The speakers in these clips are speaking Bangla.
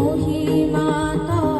ঠাকুর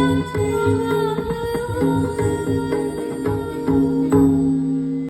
until